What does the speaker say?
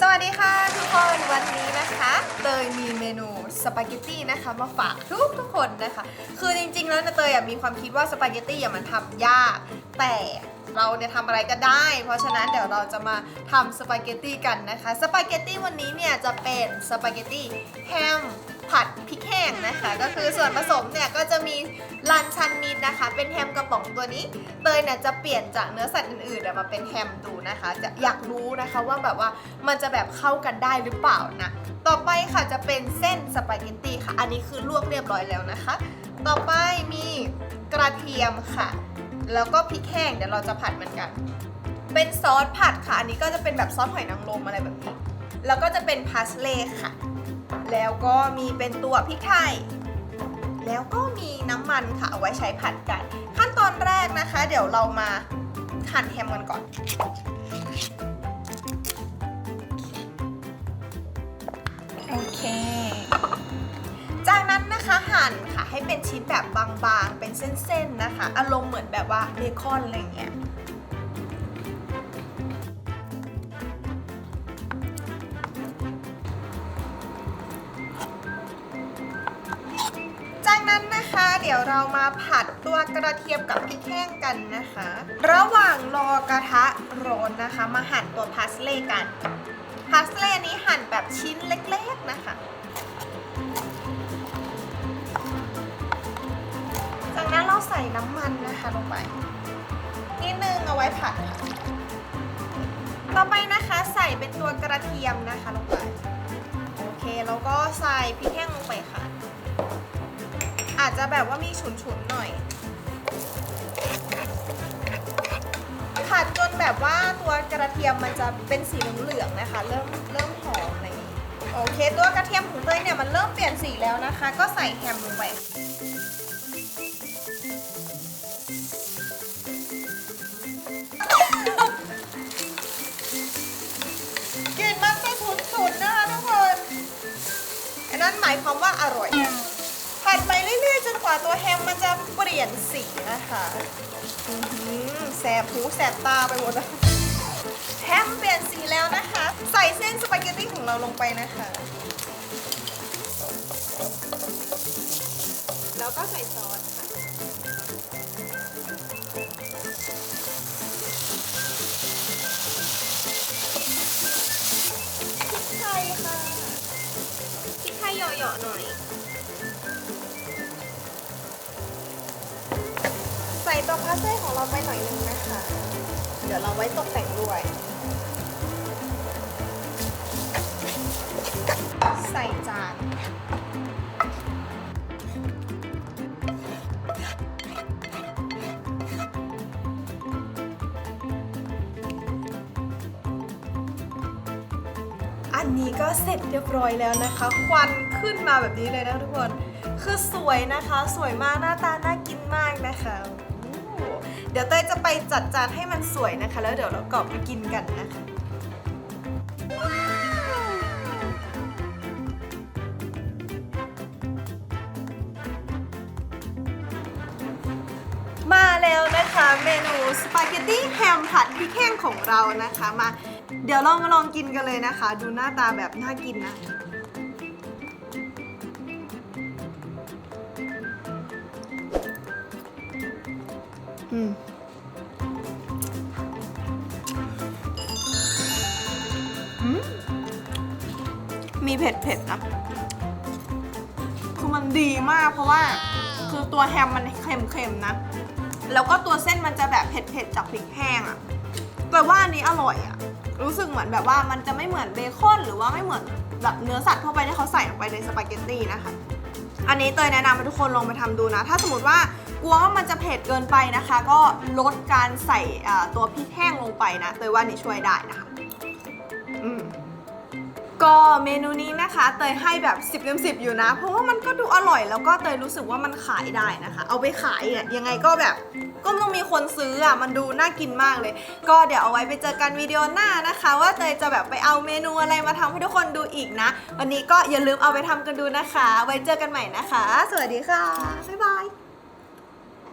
สวัสดีค่ะทุกคนวันนี้นะคะเตยมีเมนูสปาเกตตี้นะคะมาฝากทุกทุกคนนะคะ คือจริงๆแล้วนะเตยอะมีความคิดว่าสปาเกตตี้อะมันทำยาก แต่ เราเนี่ยทำอะไรก็ได้ เพราะฉะนั้นเดี๋ยวเราจะมาทำสปาเกตตี้กันนะคะสปาเกตตี้วันนี้เนี่ยจะเป็นสปาเกตตี้แฮมผัดพริกแห้งนะคะ ก็คือส่วนผสมเนี่ยก็จะมีลันชันมีดนะคะ เป็นแฮมกระป๋องตัวนี้เตยเนี่ยจะเปลี่ยนจากเนื้อสัตว์อื่นๆมาเป็นแฮมดูนะคะ จะอยากรู้นะคะว่าแบบว่ามันจะแบบเข้ากันได้หรือเปล่านะต่อไปค่ะจะเป็นเส้นสปาเกตตี้ค่ะ อันนี้คือลวกเรียบร้อยแล้วนะคะ ต่อไปมีกระเทียมค่ะ แล้วก็พริกแห้งเดี๋ยวเราจะผัดมันกัน เป็นซอสผัดค่ะ อันนี้ก็จะเป็นแบบซอสหอยนางรมอะไรแบบนี้ แล้วก็จะเป็นพาสเลย์ค่ะ แล้วก็มีเป็นตัวพริกไทย แล้วก็มีน้ำมันค่ะเอาไว้ใช้ผัดกัน ขั้นตอนแรกนะคะ เดี๋ยวเรามาหั่นแฮมกันก่อนโอเค เป็นชิ้นแบบบางๆ เป็นเส้นๆนะคะ อารมณ์เหมือนแบบว่าเบคอนอะไรเงี้ยจากนั้นนะคะเดี๋ยวเรามาผัดตัวกระเทียมกับพริกแห้งกันนะคะ ระหว่างรอกระทะร้อนนะคะ มาหั่นตัวพาสเล่กันพาสเล่นี้หั่นแบบชิ้น น้ำมันนะคะลงไปนิดนึงเอาไว้ผัดค่ะต่อไปนะคะใส่เป็นตัวกระเทียมนะคะลงไปโอเคแล้วก็ใส่พริกแห้งลงไปค่ะ อาจจะแบบว่ามีฉุนๆหน่อยผัดจนแบบว่าตัวกระเทียมมันจะเป็นสีเหลืองๆนะคะ เริ่มเริ่มหอมอะไรอย่างงี้โอเค ตัวกระเทียมของเตยเนี่ยมันเริ่มเปลี่ยนสีแล้วนะคะ ก็ใส่แฮมลงไป นั้นหมายความว่าอร่อย ผัดไปเรื่อยๆจนกว่าตัวแฮมมันจะเปลี่ยนสีนะคะแสบหูแสบตาไปหมดแล้วแฮมเปลี่ยนสีแล้วนะคะ ใส่เส้นสปาเกตตี้ของเราลงไปนะคะ แล้วก็ใส่ซอสค่ะ เหยาะๆหน่อย ใส่ตัวพาสเต้ของเราไปหน่อยนึงนะคะ เดี๋ยวเราไว้ตกแต่งด้วย ใส่จานอันนี้ก็เสร็จเรียบร้อยแล้วนะคะ ควัน ขึ้นมาแบบนี้เลยนะทุกคน คือสวยนะคะ สวยมากหน้าตาน่ากินมากนะคะโอ้เดี๋ยวเต้ยจะไปจัดจานให้มันสวยนะคะ แล้วเดี๋ยวเรากลับไปกินกันนะคะมาแล้วนะคะเมนูสปาเกตตี้แฮมผัดพริกแห้งของเรานะคะมา เดี๋ยวเรามาลองกินกันเลยนะคะ ดูหน้าตาแบบน่ากินนะ มอืมมีเผ็ดนะ คือมันดีมากเพราะว่า คือตัวแฮมมันเค็มๆนะ แล้วก็ตัวเส้นมันจะแบบเผ็ดๆจากพริกแห้งอะแต่ว่าอันนี้อร่อยอะรู้สึกเหมือนแบบว่ามันจะไม่เหมือนเบคอนหรือว่าไม่เหมือนแบบเนื้อสัตว์ทั่วไปที่เขาใส่ลงไปในสปาเกตตี้นะคะ อันนี้เตยแนะนำให้ทุกคนลองไปทำดูนะ ถ้าสมมติว่า ลัวว่ามันจะเผ็ดเกินไปนะคะ ก็ลดการใส่อ่าตัวพริกแห้งลงไปนะเตยว่านี่ช่วยได้นะคะอืมก็เมนูนี้นะคะเตยให้แบบ 10เต็ม10 อยู่นะ เพราะว่ามันก็ดูอร่อยแล้วก็เตยรู้สึกว่ามันขายได้นะคะ เอาไปขายเนี่ยยังไงก็แบบก็ต้องมีคนซื้ออะมันดูน่ากินมากเลย ก็เดี๋ยวเอาไว้ไปเจอกันวิดีโอหน้านะคะ ว่าเตยจะแบบไปเอาเมนูอะไรมาทำให้ทุกคนดูอีกนะ วันนี้ก็อย่าลืมเอาไปทำกันดูนะคะ ไว้เจอกันใหม่นะคะ สวัสดีค่ะบ๊ายบาย